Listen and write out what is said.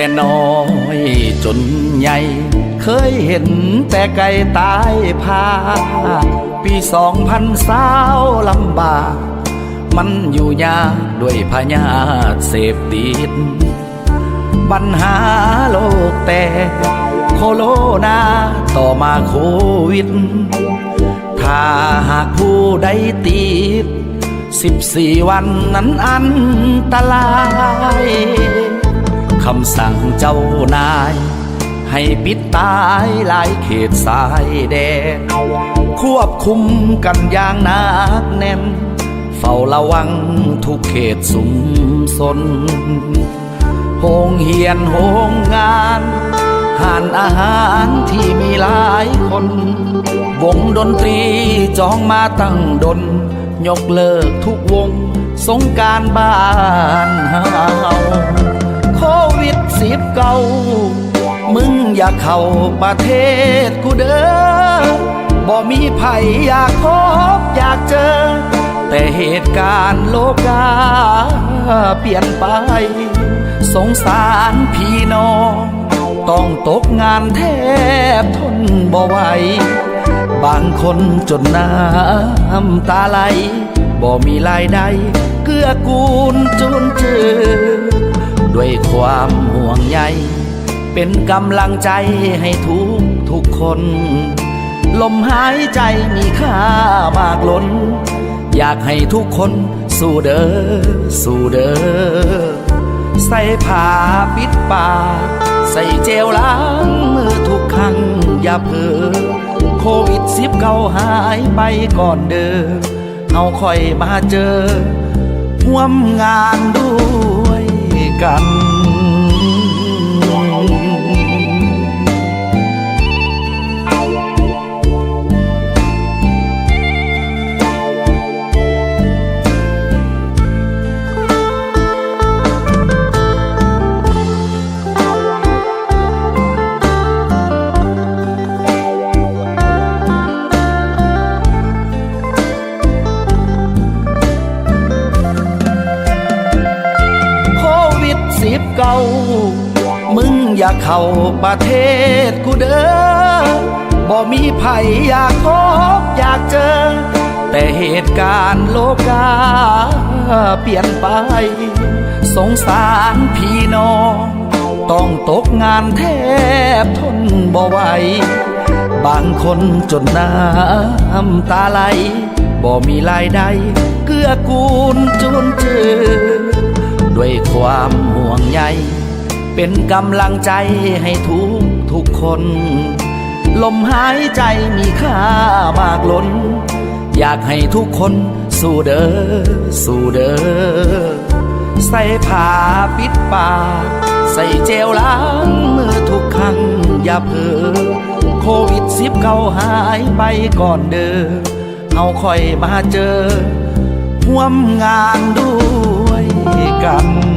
แต่น้อยจนใหญ่ เคยเห็นแต่ไก่ตายพา ปีสองพันสาวลำบาก มันอยู่ยากด้วยพญาธิเสพติดปัญหาโลกแตกโคโรนาต่อมาโควิด ถ้าหากผู้ใดติดสิบสี่วันนั้นอันตรายำสั่งเจ้านาย ให้ปิดตายหลายเขตสายแดนควบคุมกันอย่างหนักแน่น เฝ้าระวังทุกเขตสุมสนโรงเฮียนโรงงานหานอาหารที่มีหลายคน วงดนตรีจองมาตั้งดน ยกเลิกทุกวง สงการบ้านเฮา วิดสิบเก้ามึงอยากเข้าประเทศกูเด้อบ่มีไผอยากพบอยากเจอ แต่เหตุการณ์โลกาเปลี่ยนไป สงสารพี่น้อง ต้องตกงานแทบทนบ่ไหวบางคนจนน้ำตาไหลบ่มีรายได้ เกื้อกูลจุนเจือ ความห่วงใย เป็นกำลังใจให้ทุกทุกคน ลมหายใจมีค่ามากล้น อยากให้ทุกคนสู้เด้อสู้เด้อใส่ผ้าปิดปากใส่เจลล้างมือทุกครั้งอย่าเพ้อโควิดสิบเก้าหายไปก่อนเด้อเอาค่อยมาเจอร่วมงานด้วยกัน เก้ามึงอยากเข้าประเทศกูเด้อบ่มีไผอยากพบอยากเจอ แต่เหตุการณ์โลกาเปลี่ยนไป สงสารพี่น้อง ต้องตกงานแทบทนบ่ไหวบางคนจนน้ำตาไหลบ่มีรายได้ เกื้อกูลจุนเจือ ด้วยความห่วงใย เป็นกำลังใจให้ทุกทุกคน ลมหายใจมีค่ามากล้น อยากให้ทุกคนสู้เด้อสู้เด้อใส่ผ้าปิดปาก ใส่เจลล้างมือทุกครั้งอย่าเพ้อโควิดสิบเก้าหายไปก่อนเด้อเอาค่อยมาเจอร่วมงานด้วย กัน